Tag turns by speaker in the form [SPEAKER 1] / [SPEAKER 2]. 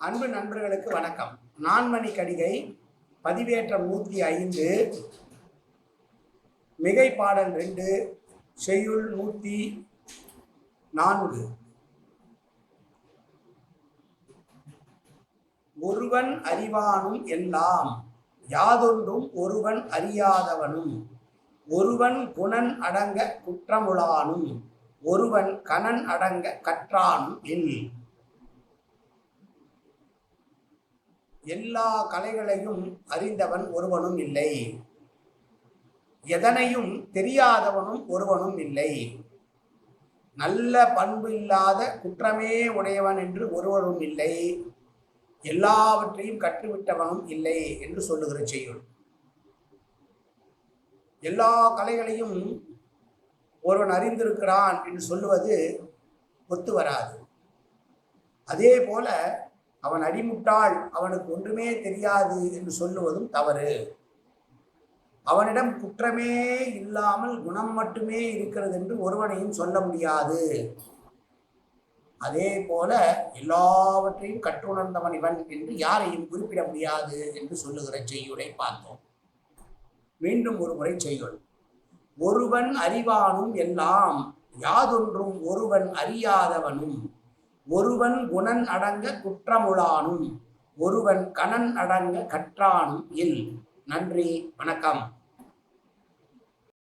[SPEAKER 1] அன்பு நண்பர்களுக்கு வணக்கம். நான்மணி கடிகை பதிவேற்றம் நூற்றி ஐந்து மிகை பாடல் ரெண்டு செய்யுள் நூற்றி நான்கு. ஒருவன் அறிவானும் எல்லாம் யாதொன்றும் ஒருவன் அறியாதவனும் ஒருவன் குணன் அடங்க குற்றமுளானும் ஒருவன் கணன் அடங்க கற்றானும் என் எல்லா கலைகளையும் அறிந்தவன் ஒருவனும் இல்லை. எதனையும் தெரியாதவனும் ஒருவனும் இல்லை. நல்ல பண்பு இல்லாத குற்றமே உடையவன் என்று ஒருவரும் இல்லை. எல்லாவற்றையும் கற்றுவிட்டவனும் இல்லை என்று சொல்லுகிற செய்யுள். எல்லா கலைகளையும் ஒருவன் அறிந்திருக்கிறான் என்று சொல்லுவது ஒத்து வராது. அதே போல அவன் அடிமுட்டாள் அவனுக்கு ஒன்றுமே தெரியாது என்று சொல்லுவதும் தவறு. அவனிடம் குற்றமே இல்லாமல் குணம் மட்டுமே இருக்கிறது என்று ஒருவனையும் சொல்ல முடியாது. அதே போல எல்லாவற்றையும் கற்றுணர்ந்தவன் இவன் என்று யாரையும் குறிப்பிட முடியாது என்று சொல்லுகிற செய்யுளை பார்த்தோம். மீண்டும் ஒரு முறை செய்யுள். ஒருவன் அறிவானும் எல்லாம் யாதொன்றும் ஒருவன் அறியாதவனும் ஒருவன் குணன் அடங்க குற்றமுழானும் ஒருவன் கணன் அடங்க கற்றானும் இல். நன்றி வணக்கம்.